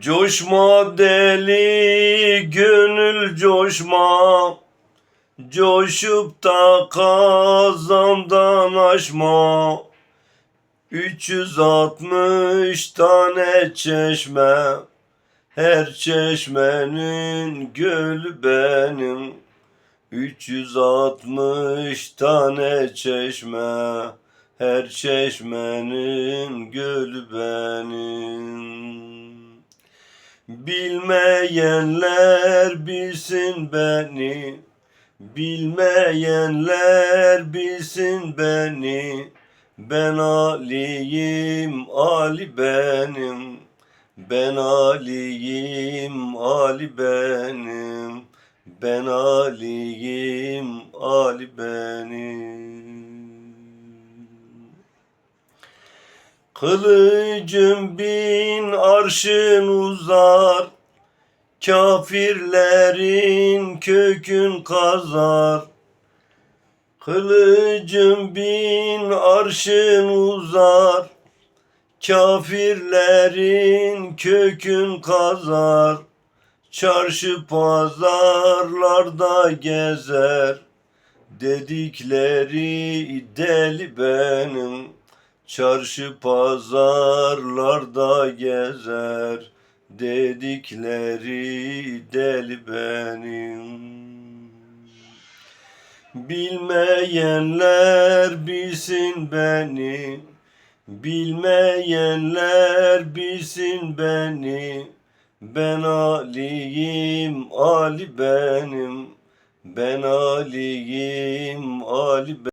Coşma deli gönül coşma. Coşup da kazandan aşma. 360 tane çeşme. Her çeşmenin gölü benim. 360 tane çeşme. Her çeşmenin gölü benim Bilmeyenler bilsin beni. Bilmeyenler bilsin beni. Ben Ali'yim Ali benim. Ben Ali'yim Ali benim. Ben Ali'yim Ali benim Kılıcım bin arşın uzar. Kafirlerin kökün kazar. Kılıcım bin arşın uzar. Kafirlerin kökün kazar. Çarşı pazarlarda gezer. Dedikleri deli benim Çarşı pazarlarda gezer Dedikleri deli benim. Bilmeyenler bilsin beni Bilmeyenler bilsin beni Ben Ali'yim Ali benim. Ben Ali'yim Ali benim